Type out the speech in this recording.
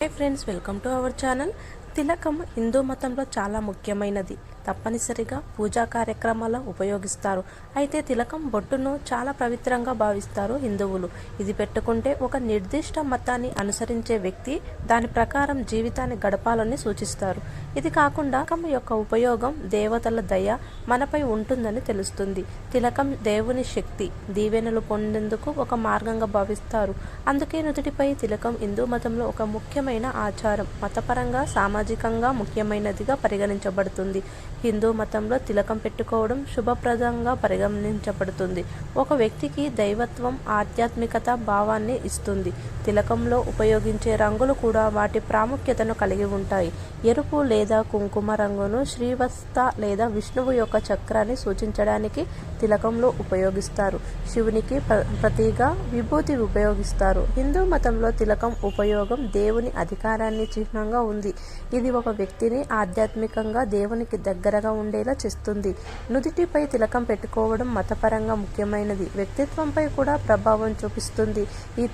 Hey friends welcome to our channel తిలకం హిందూ మతంలో చాలా ముఖ్యమైనది. తప్పనిసరిగా పూజా కార్యక్రమాల్లో ఉపయోగిస్తారు. అయితే తిలకం బొట్టును చాలా పవిత్రంగా భావిస్తారు హిందువులు. ఇది పెట్టుకుంటే ఒక నిర్దిష్ట మతాన్ని అనుసరించే వ్యక్తి దాని ప్రకారం జీవితాన్ని గడపాలని సూచిస్తారు. ఇది కాకుండా తిలకం యొక్క ఉపయోగం దేవతల దయ మనపై ఉంటుందని తెలుస్తుంది. తిలకం దేవుని శక్తి దీవెనలు పొందేందుకు ఒక మార్గంగా భావిస్తారు. అందుకే నుదుటిపై తిలకం హిందూ మతంలో ఒక ముఖ్యమైన ఆచారం మతపరంగా సామాజికంగా ముఖ్యమైనదిగా పరిగణించబడుతుంది. హిందూ మతంలో తిలకం పెట్టుకోవడం శుభప్రదంగా పరిగణించబడుతుంది. ఒక వ్యక్తికి దైవత్వం ఆధ్యాత్మికత భావాన్ని ఇస్తుంది. తిలకంలో ఉపయోగించే రంగులు కూడా వాటి ప్రాముఖ్యతను కలిగి ఉంటాయి. ఎరుపు లేదా కుంకుమ రంగును శ్రీవత్స లేదా విష్ణువు యొక్క చక్రాన్ని సూచించడానికి తిలకంలో ఉపయోగిస్తారు. శివునికి ప్రతిగా విభూతి ఉపయోగిస్తారు. హిందూ మతంలో తిలకం ఉపయోగం దేవుని అధికారాన్ని చిహ్నంగా ఉంది. ఇది ఒక వ్యక్తిని ఆధ్యాత్మికంగా దేవునికి దగ్గర దగ్గరగా ఉండేలా చేస్తుంది. నుదిటిపై తిలకం పెట్టుకోవడం మతపరంగా ముఖ్యమైనది. వ్యక్తిత్వంపై కూడా ప్రభావం చూపిస్తుంది. ఈ